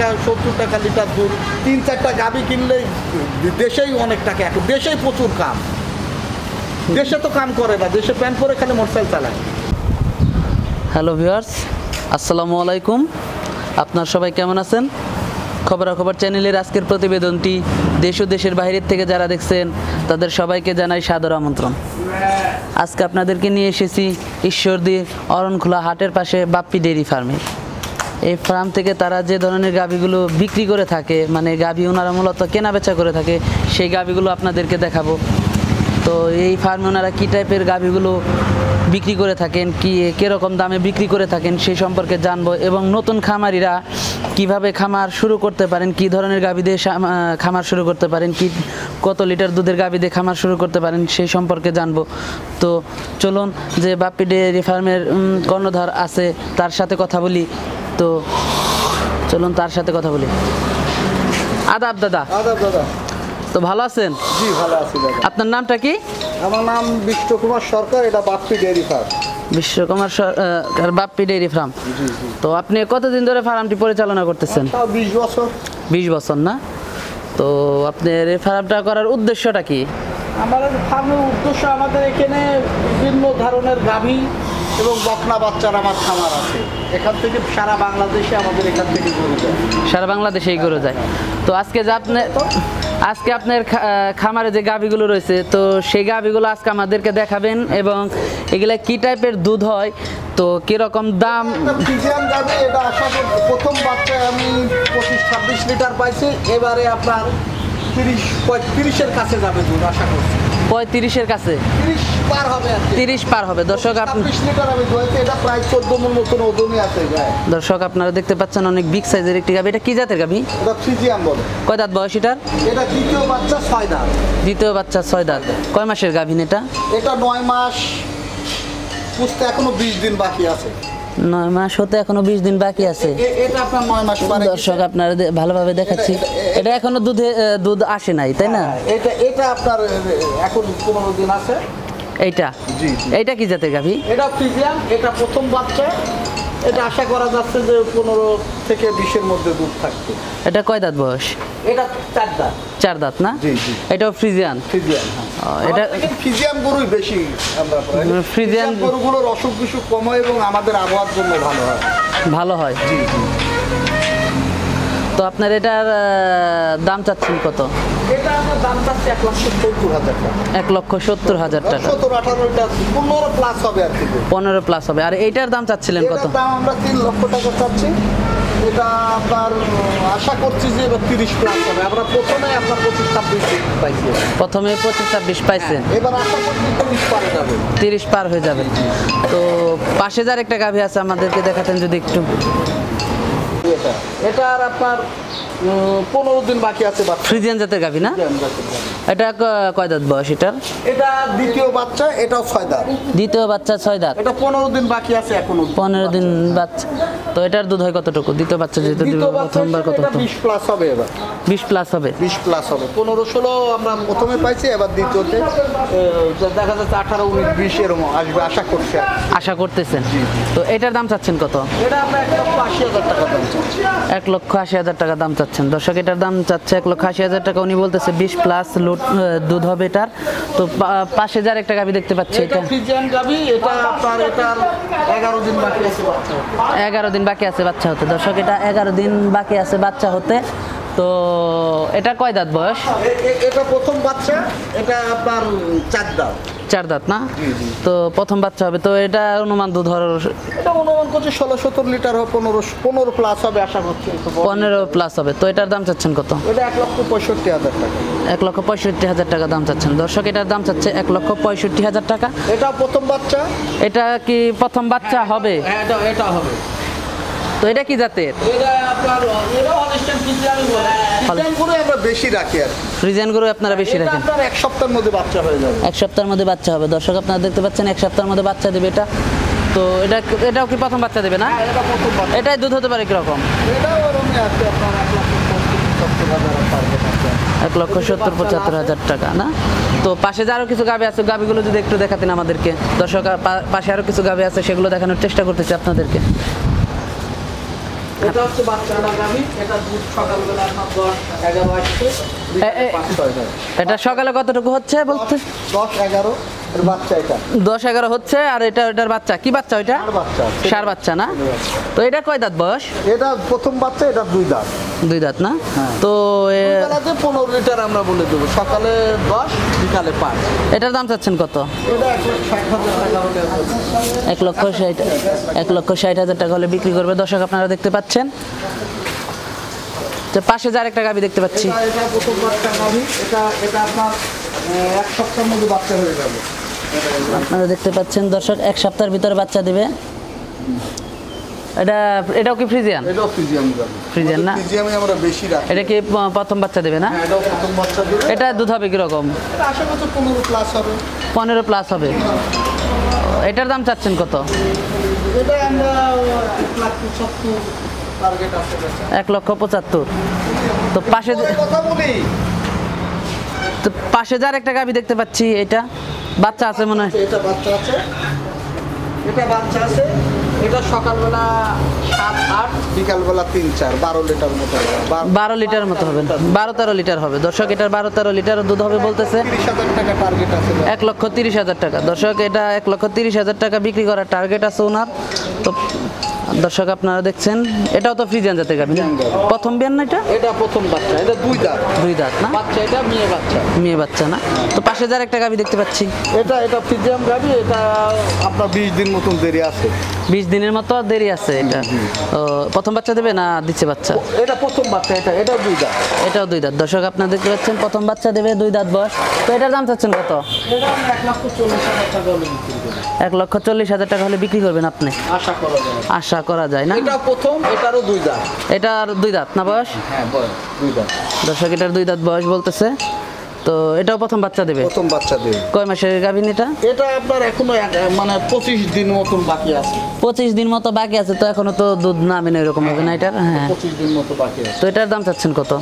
টাকা সত্তর টাকা লিটার দুধ, তিন চারটা গাভি কিনলেই দেশেই অনেক টাকা, এখন দেশেই প্রচুর কাম। দেশে তো কাম করে না, দেশে প্যান্ট পরে খালি মোটরসাইকেল চালায়। হ্যালো ভিউয়ার্স, আসসালামু আলাইকুম। আপনার সবাই কেমন আছেন? খবরাখবর চ্যানেলের আজকের প্রতিবেদনটি দেশ ও দেশের বাইরের থেকে যারা দেখছেন, তাদের সবাইকে জানাই সাদর আমন্ত্রণ। আজকে আপনাদেরকে নিয়ে এসেছি ঈশ্বরদী অরণখোলা হাটের পাশে বাপ্পি ডেইরি ফার্মে। এই ফার্ম থেকে তারা যে ধরনের গাভীগুলো বিক্রি করে থাকে মানে গাভী ওনারা মূলত কেনা বেচা করে থাকে, সেই গাভীগুলো আপনাদেরকে দেখাবো। তো এই ফার্মে ওনারা কী টাইপের গাভীগুলো বিক্রি করে থাকেন, কি, কীরকম দামে বিক্রি করে থাকেন, সেই সম্পর্কে জানব এবং নতুন খামারিরা কীভাবে খামার শুরু করতে পারেন, কি ধরনের গাভী দিয়ে খামার শুরু করতে পারেন, কি, কত লিটার দুধের গাভী দিয়ে খামার শুরু করতে পারেন, সেই সম্পর্কে জানব। তো চলুন, যে বাপ্পি ডেয়ারি ফার্মের কর্ণধার আছে, তার সাথে কথা বলি। তো চলুন তার সাথে কথা বলি। আদাব দাদা। আদাব দাদা। তো ভালো আছেন? জি ভালো আছি দাদা। আপনার নামটা কি? আমার নাম বিশ্বকুমার সরকার এটা বাপ্পি ডেয়ারি ফার্ম। বিশ্বকুমার সর- আহ, আর বাপ্পি ডেইরি ফার্ম। জি জি তো আপনি কতদিন ধরে ফার্মটি পরিচালনা করতেছেন? তাও বিশ বছর। বিশ বছর না? তো আপনার এই ফার্মটা করার উদ্দেশ্যটা কি? আমাদের ফার্মের উদ্দেশ্য আমাদের এখানে বিভিন্ন ধরনের গাভী এবং বকনা বাচ্চার আমার খামার আছে। এখান থেকে সারা বাংলাদেশে আমাদের এখান থেকে গরু যায়। সারা বাংলাদেশে এই গরু যায়। তো আজকে যে আপনি আজকে আপনার খামারে যে গাভিগুলো রয়েছে তো সেই গাভিগুলো আজকে আমাদেরকে দেখাবেন এবং এগুলা কি টাইপের দুধ হয় তো কীরকম দাম একটা ফ্রিজিয়ান গাভী এটা আশা প্রথম বাচ্চায় আমি পঁচিশ ছাব্বিশ লিটার পাইছি। এবারে আপনার তিরিশ পঁয়ত্রিশের কাছে যাবে দুধ আশা করছি। পঁয়ত্রিশের কাছে? তিরিশ পার হবে তিরিশ পার হবে। দর্শক এটা প্রায় চোদ্দ মন মতন ওজনই আছে দর্শক আপনারা দেখতে পাচ্ছেন অনেক বিগ সাইজের একটি গাভি। এটা কি জাতের গাভি? এটা ফ্রিজিয়ান বলে। কয় দাঁত বয়স এটার? এটা দ্বিতীয় বাচ্চা ছয় দাঁত। দ্বিতীয় বাচ্চা ছয় দাঁত। কয় মাসের গাভিন এটা? এটা নয় মাস পুষতে এখনও বিশ দিন বাকি আছে। নয় মাস হতে এখনও বিশ দিন বাকি আছে। দর্শক আপনারা ভালোভাবে দেখাচ্ছি। এটা- এখনও দুধে দুধ আসে নাই তাই না? হ্যাঁ, এটা এটা আপনার এখন পনেরো দিন আছে। এইটা। এইটা কি জাতের গাভি? এটা এটা প্রথম বাচ্চা। এটা আশা করা যাচ্ছে যে পনেরো থেকে বিশের মধ্যে দুধ থাকবে। এটা কয় দাঁত বয়স? এটা চার দাঁত। চার দাঁত না। এটাও ফ্রিজিয়ান? ফ্রিজিয়ান এটা এটা ফ্রিজিয়ান গরুই বেশি আমরা ফ্রিজিয়ান- ফ্রিজিয়ান গরুগুলোর অসুখ বিসুখ কম হয় এবং আমাদের আবহাওয়ার জন্য ভালো হয়। ভালো হয়। জি জি। তো আপনার এটার দাম চাচ্ছেন কত? এক লক্ষ সত্তর হাজার টাকা। পনেরো প্লাস হবে আর পনেরো প্লাস হবে। আর এইটার দাম চাচ্ছিলেন কত? আমরা তিন লক্ষ টাকা চাচ্ছি। এটা আপনার আশা করছি যে এবার তিরিশ প্লাস হবে। আমরা প্রথমে আপনার পঁচিশ ছাব্বিশ পাইছি। প্রথমে পঁচিশ ছাব্বিশ পাইছেন এবার আশা করছি তিরিশ পারে যাবে। তিরিশ পার হয়ে যাবে। তো পাশে যার একটা গাভী আছে আমাদেরকে দেখাতেন যদি একটু। এটা। এটা আর আপনার পনেরো দিন বাকি আছে বা ফ্রিজিয়ান জাতের গাভী না? এটা কয় দাঁত বয়স এটার? এটা দ্বিতীয় বাচ্চা এটাও ছয় দাঁত। দ্বিতীয় বাচ্চা ছয় দাঁত। এটা পনেরো দিন বাকি আছে এখনও। পনেরো দিন বাচ্চা। তো এটার দুধ হয় কতটুকু? দ্বিতীয় বাচ্চা যেহেতু প্রথমবার কত বিশ প্লাস হবে এবার। বিশ প্লাস হবে। বিশ প্লাস হবে। পনেরো ষোলো আমরা প্রথমে পাইছি এবার দ্বিতীয়তে দেখা যাচ্ছে আঠারো উনিশ বিশ এরকম আসবে আশা করছি আশা করতেছেন? তো এটার দাম চাচ্ছেন কত? এটা আমরা এক লক্ষ আশি হাজার টাকা দাম। এক লক্ষ আশি হাজার টাকা দাম চাচ্ছেন। দর্শক এটার দাম চাচ্ছে এক লক্ষ আশি হাজার টাকা। উনি বলতেছে বিশ প্লাস আহ, দুধ হবে এটার। তো পাঁচ হাজার একটা গাভী দেখতে পাচ্ছি এটা এগারো দিন বাকি আছে বাচ্চা হতে। দর্শক এটা এগারো দিন বাকি আছে বাচ্চা হতে। তো এটা কয় দাঁত বয়স? এটা প্রথম বাচ্চা এটা আপনার চার দাঁত। চার দাঁত না। তো প্রথম বাচ্চা হবে। তো এটা অনুমান দুধ হওয়ার এটা অনুমান করছে ষোলো সত্তর লিটার হবে পনেরো পনেরো প্লাস হবে আশা করছি। পনেরো প্লাস হবে। তো এটার দাম চাচ্ছেন কত? এটা এক লক্ষ পঁয়ষট্টি হাজার টাকা। এক লক্ষ পঁয়ষট্টি হাজার টাকা দাম চাচ্ছেন। দর্শক এটার দাম চাচ্ছে এক লক্ষ পঁয়ষট্টি হাজার টাকা। এটা প্রথম বাচ্চা? এটা কি প্রথম বাচ্চা হবে? হ্যাঁ এটা হবে। তো এটা কি জাতের? এটা আপনার ফ্রিজিয়ান বলে। ফ্রিজিয়ান করে আমরা বেশি রাখি আর কি। ফ্রিজিয়ান গরু আপনারা বেশি রাখেন। এক সপ্তাহের মধ্যে বাচ্চা হয়ে যাবে। এক সপ্তাহের মধ্যে বাচ্চা হবে। দর্শক আপনারা দেখতে পাচ্ছেন এক সপ্তাহের মধ্যে বাচ্চা দেবে এটা। তো এটা এটাও কি প্রথম বাচ্চা দেবে না? হ্যাঁ, এটা প্রথম বাচ্চা। এটাই দুধ হতে পারে কীরকম? এটাও ওরকমই আছে আপনার এক লক্ষ সত্তর পঁচাত্তর হাজার টাকা না? তো পাশে যে আরও কিছু গাভি আছে গাভিগুলো যদি একটু দেখাতেন আমাদেরকে। দর্শক পা- পাশে আরও কিছু গাভি আছে সেগুলো দেখানোর চেষ্টা করতেছি আপনাদেরকে। এটা হচ্ছে বাচ্চারা গাভী এটা দুধ সকালবেলা আপনার দশ এগারো আসছে। এটা সকালে কতটুকু হচ্ছে বলতে? দশ এগারো বাচ্চা এটা। দশ এগারো হচ্ছে আর এটা ওটার বাচ্চা। কি বাচ্চা ওইটা? আর বাচ্চা সার বাচ্চা না? তো এটা কয় দাঁত বয়স? এটা প্রথম বাচ্চা এটা দুই দাঁত। দুই দাঁত না? হ্যাঁ। তো পনেরো লিটার আমরা বলে দেবো। সকালে দশ বিকালে পাঁচ। এটার দাম চাচ্ছেন কত? এক লক্ষ ষাট এক লক্ষ ষাট হাজার টাকা হলে বিক্রি করবে। দর্শক আপনারা দেখতে পাচ্ছেন? তো পাশে যে আরেকটা গাবি দেখতে পাচ্ছি। আপনারা দেখতে পাচ্ছেন দর্শক এক সপ্তাহের ভিতরে বাচ্চা দিবে। এটা এটাও কি ফ্রিজিয়ান? এটাও গাভী ফ্রিজিয়ান না? ফিজিয়ামে আমরা বেশি রাখি। এটা কি প্রথম বাচ্চা দেবে না? হ্যাঁ, এটাও প্রথম বাচ্চা দেবে। এটা দুধ হবে কীরকম? এটা আশা করছি পনেরো প্লাস হবে। পনেরো প্লাস হবে। এটার দাম চাচ্ছেন কত? এটা আমরা এক লাখ পঁচাত্তর টার্গেট আছে। এক লক্ষ পঁচাত্তর। তো পাশে কথা বলি। তো পাশে যার একটা গাবি দেখতে পাচ্ছি এটা বাচ্চা আছে মনে হয়। এটা বাচ্চা আছে। এটা বাচ্চা আছে। এটা সকালবেলা সাত আট। বিকালবেলা তিন চার বারো লিটার মতো বারো লিটার মতো হবে। বারো তেরো লিটার হবে। দর্শক এটার বারো তেরো লিটার দুধ হবে বলতেছে। তিরিশ হাজার টাকা টার্গেট আছে। এক লক্ষ তিরিশ হাজার টাকা। দর্শক এটা এক লক্ষ তিরিশ হাজার টাকা বিক্রি করার টার্গেট আছে ওনার। তো দর্শক আপনারা দেখছেন এটাও তো ফ্রিজিয়ান জাতের গাবি না? প্রথম বিয়ান না এটা? এটা প্রথম বাচ্চা এটা দুই দাঁত। দুই দাঁত না? বাচ্চা এটা মেয়ে বাচ্চা। মেয়ে বাচ্চা না? তো পাশে যার একটা গাবি দেখতে পাচ্ছি। এটা এটা ফিজিয়াম গাবি এটা আপনার বিশ দিন মতন দেরি আছে। বিশ দিনের মতো দেরি আছে এটা। প্রথম বাচ্চা দেবে না দিচ্ছে বাচ্চা? এটা প্রথম বাচ্চা এটা এটা দুই দাঁত। এটাও দুই দাঁত। দর্শক আপনারা দেখতে পাচ্ছেন প্রথম বাচ্চা দেবে দুই দাঁত বয়স। তো এটার দাম চাচ্ছেন কত? এক লক্ষ চল্লিশ হাজার টাকা হলে বিক্রি করি এক লক্ষ চল্লিশ হাজার টাকা হলে বিক্রি করবেন আপনি? আশা করা যায়। আশা করা যায় না? এটা প্রথম এটারও দুই দাঁত। এটা আর দুই দাঁত না বয়স? হ্যাঁ বয়স দুই দাঁত। দর্শক এটার দুই দাঁত বয়স বলতেছে। তো এটাও প্রথম বাচ্চা দেবে? প্রথম বাচ্চা দেবে। কয় মাসের গাভিন এটা? এটা আপনার এখনও মানে পঁচিশ দিন মতন বাকি আছে। পঁচিশ দিন মতো বাকি আছে তো এখনও তো দুধ নামে না এরকম হবে না এটার? হ্যাঁ পঁচিশ দিন মতো বাকি আছে। তো এটার দাম চাচ্ছেন কত?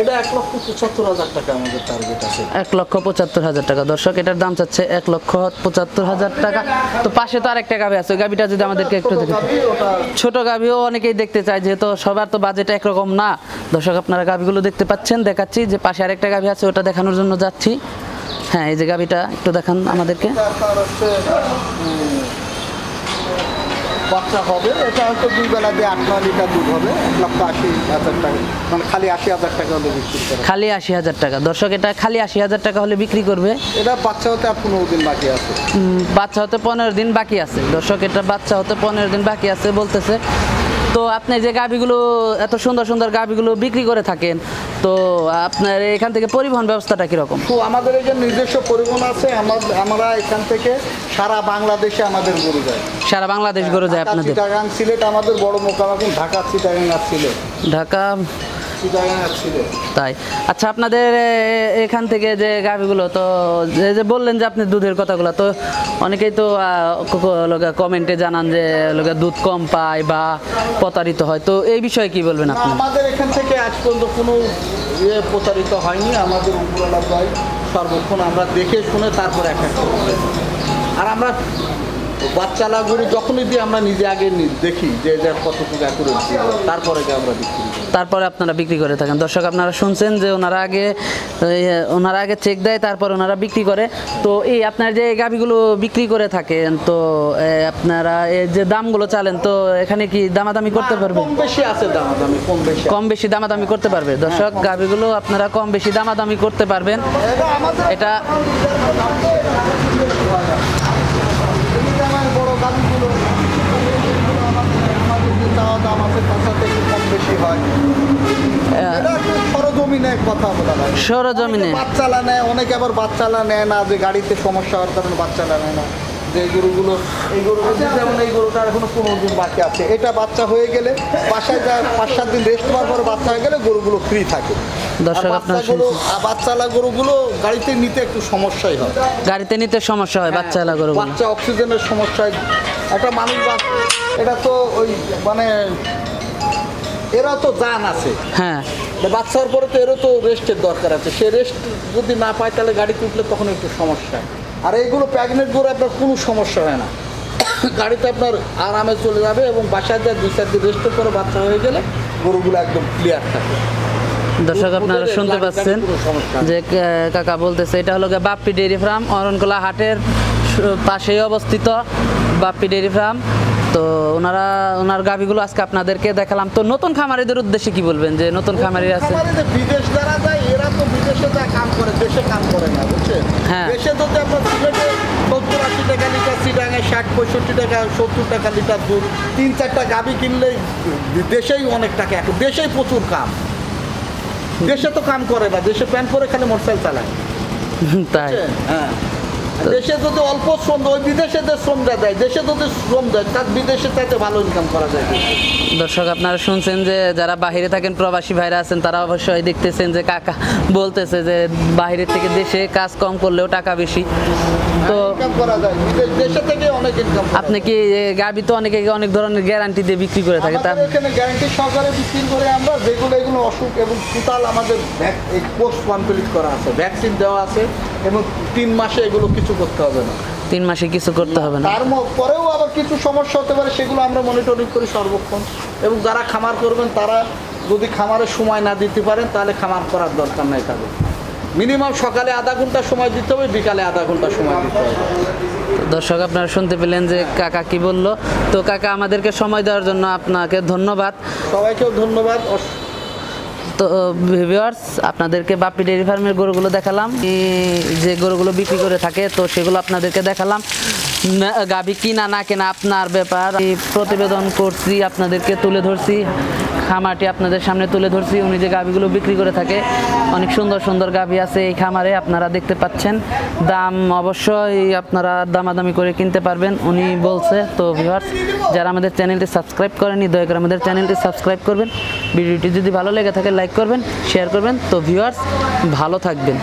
এটা এক লক্ষ পঁচাত্তর হাজার টাকা আমাদের টার্গেট আছে। এক লক্ষ পঁচাত্তর হাজার টাকা। দর্শক এটার দাম চাচ্ছে এক লক্ষ পঁচাত্তর হাজার টাকা। তো পাশে তো আরেকটা গাভি আছে। গাভিটা যদি আমাদেরকে একটু দেখে ছোট গাভিও অনেকেই দেখতে চায় যেহেতু সবার তো বাজেট একরকম না। দর্শক আপনারা গাভিগুলো দেখতে পাচ্ছেন দেখাচ্ছি যে পাশে আরেকটা গাভি আছে ওটা দেখানোর জন্য যাচ্ছি হ্যাঁ এই যে গাভিটা একটু দেখান আমাদেরকে। আপনার হচ্ছে উম, বাচ্চা হবে এটা হয়তো দুই বেলা দিয়ে আট নয় লিটার দুধ হবে এক লক্ষ আশি হাজার টাকা মানে খালি আশি হাজার টাকা হলে বিক্রি করে। খালি আশি হাজার টাকা। দর্শক এটা খালি আশি হাজার টাকা হলে বিক্রি করবে। এটা বাচ্চা হতে আর পনেরো দিন বাকি আছে। বাচ্চা হতে পনেরো দিন বাকি আছে। দর্শক এটা বাচ্চা হতে পনেরো দিন বাকি আছে বলতেছে। তো আপনি যে গাভীগুলো এত সুন্দর সুন্দর গাভীগুলো বিক্রি করে থাকেন তো আপনার এখান থেকে পরিবহন ব্যবস্থাটা কীরকম? তো আমাদের এই যে নিজস্ব পরিবহন আছে আমরা এখান থেকে সারা বাংলাদেশে আমাদের গরু যায়। সারা বাংলাদেশ গরু যায় আপনাদের? চিটাগাং সিলেট আমাদের বড় মোকাম এখন ঢাকা চিটাগাং আর সিলেট। ঢাকা তাই? আচ্ছা আপনাদের এখান থেকে যে গাভিগুলো তো যে যে বললেন যে আপনি দুধের কথাগুলো তো অনেকেই তো কমেন্টে জানান যে দুধ কম পায় বা প্রতারিত হয়। তো এই বিষয়ে কি বলবেন আপনি? আমাদের এখান থেকে আজ পর্যন্ত কোনো ইয়ে প্রচারিত হয়নি। আমাদের উপরওয়ালা সর্বক্ষণ আমরা দেখে শুনে তারপরে এক একটা আর আমরা বাচ্চালা গরু যখনই দিই আমরা নিজে আগে দেখি যে কতটুকু করে তারপরে গিয়ে আমরা করি। তারপরে আপনারা বিক্রি করে থাকেন। দর্শক আপনারা শুনছেন যে ওনারা আগে ওনারা আগে চেক দেয় তারপর ওনারা বিক্রি করে। তো এই আপনার যে গাভিগুলো বিক্রি করে থাকেন তো আপনারা এই যে দামগুলো চালেন তো এখানে কি দামাদামি করতে পারবেন কম বেশি আছে দাম দামি কম বেশি কম বেশি দামাদামি করতে পারবে। দর্শক গাভিগুলো আপনারা কম বেশি দামাদামি করতে পারবেন। এটা আমাদের এটা এদিকে আমার বড় গাড়িগুলো আমাদের যে চাওয়া দাম আছে তার সাথে একটু কম বেশি হয় এটা একটু সরজমিনে কথা বলা হয় সরজমিনে। বাচ্চালা নেয় অনেকে আবার বাচ্চালা নেয় না যে গাড়িতে সমস্যা হওয়ার কারণে বাচ্চালা নেয় না। যে গরুগুলো এই গরুগুলো যেমন এই গরুটার এখনও পনেরো দিন বাকি আছে। এটা বাচ্চা হয়ে গেলে বাসায় যা পাঁচ সাত দিন রেস্ট হওয়ার পরে বাচ্চা হয়ে গেলে গরুগুলো ফ্রি থাকে। বাচ্চালা গরুগুলো গাড়িতে নিতে একটু সমস্যাই হয়। গাড়িতে নিতে সমস্যা হয় বাচ্চা এলা গরুগুলো। বাচ্চা অক্সিজেনের সমস্যায় একটা মানুষ এটা তো ওই মানে এরা তো জান আছে। হ্যাঁ। যে বাচ্চা হওয়ার পরে তো এরও তো রেস্টের দরকার আছে। সে রেস্ট যদি না পায় তাহলে গাড়িতে উঠলে তখন একটু সমস্যা হয়। আর এইগুলো গরু আপনার কোনো সমস্যা হয় না। গাড়িতে আপনার আরামে চলে যাবে এবং বাসায় যা দুই চার দিন রেস্টের করে বাচ্চা হয়ে গেলে গরুগুলো একদম ক্লিয়ার থাকে। দর্শক আপনারা শুনতে পাচ্ছেন যে কাকা বলতেছে এটা হলো বাপ্পি ডেয়ারি ফার্ম অরণকোলা হাটের পাশেই অবস্থিত বাপ্পি ডেয়ারি ফার্ম। তো ওনারা ওনার গাভিগুলো আজকে আপনাদেরকে দেখালাম। তো নতুন খামারিদের উদ্দেশ্যে কি বলবেন যে নতুন খামারি আছে? বিদেশ যারা যায় এরা তো বিদেশে যা কাম করে দেশে কাম করে না বুঝছেন? হ্যাঁ। দেশে তো আপনার সিলেটে সত্তর আশি টাকা লিটার সিটাঙে ষাট পঁয়ষট্টি টাকা সত্তর টাকা লিটার দুধ তিন চারটা গাবি কিনলেই দেশেই অনেক টাকা এখন দেশেই প্রচুর কাম। দেশে তো কাম করে না দেশে প্যান্ট পরে খালি মোটরসাইকেল চালায়। তাই। হ্যাঁ। দেশে যদি অল্প শ্রম দেয়, ওই বিদেশে যে শ্রমটা দেয় দেশে যদি শ্রম দেয় তার বিদেশে চাইতে ভালো ইনকাম করা যায়। দর্শক আপনারা শুনছেন যে যারা বাইরে থাকেন প্রবাসী ভাইরা আছেন তারা অবশ্যই দেখতেছেন যে কাকা বলতেছে যে বাইরে থেকে দেশে কাজ কম করলেও টাকা বেশি। তো দেশে থেকে অনেক ইনকাম আপনি কি গাভি তো অনেকে অনেক ধরনের গ্যারান্টি দিয়ে বিক্রি করে থাকে তা আমাদের এখানে গ্যারান্টি সহকারে বিক্রি করে আমরা যেগুলো এগুলো অসুখ এবং টোটাল আমাদের কোর্স কমপ্লিট করা আছে ভ্যাকসিন দেওয়া আছে। এবং তিন মাসে এগুলো কিছু করতে হবে না। তিন মাসে কিছু করতে হবে না। তার পরেও আবার কিছু সমস্যা হতে পারে সেগুলো আমরা মনিটরিং করি সর্বক্ষণ। এবং যারা খামার করবেন তারা যদি খামারে সময় না দিতে পারেন তাহলে খামার করার দরকার নাই তাদের। মিনিমাম সকালে আধা ঘণ্টা সময় দিতে হবে বিকালে আধা ঘণ্টা সময় দিতে হবে। দর্শক আপনারা শুনতে পেলেন যে কাকা কি বলল। তো কাকা আমাদেরকে সময় দেওয়ার জন্য আপনাকে ধন্যবাদ। সবাইকেও ধন্যবাদ। তো ভিউয়ার্স আপনাদেরকে বাপি ডেয়ারি ফার্মের গরুগুলো দেখালাম। যে গরুগুলো বিক্রি করে থাকে, তো সেগুলো আপনাদেরকে দেখালাম। গাভি কিনা না কেনা আপনার ব্যাপার। প্রতিবেদন করছি, আপনাদেরকে তুলে ধরছি। খামারটি আপনাদের সামনে তুলে ধরছি। উনি যে গাভীগুলো বিক্রি করে থাকে, অনেক সুন্দর সুন্দর গাভী আছে এই খামারে, আপনারা দেখতে পাচ্ছেন। দাম অবশ্যই আপনারা দামাদামি করে কিনতে পারবেন, উনি বলছে। তো ভিউয়ার্স যারা আমাদের চ্যানেলটি সাবস্ক্রাইব করেনি দয়া করে আমাদের চ্যানেলটি সাবস্ক্রাইব করবেন। ভিডিওটি যদি ভালো লেগে থাকে, লাইক করবেন শেয়ার করবেন। তো ভিউয়ার্স ভালো থাকবেন।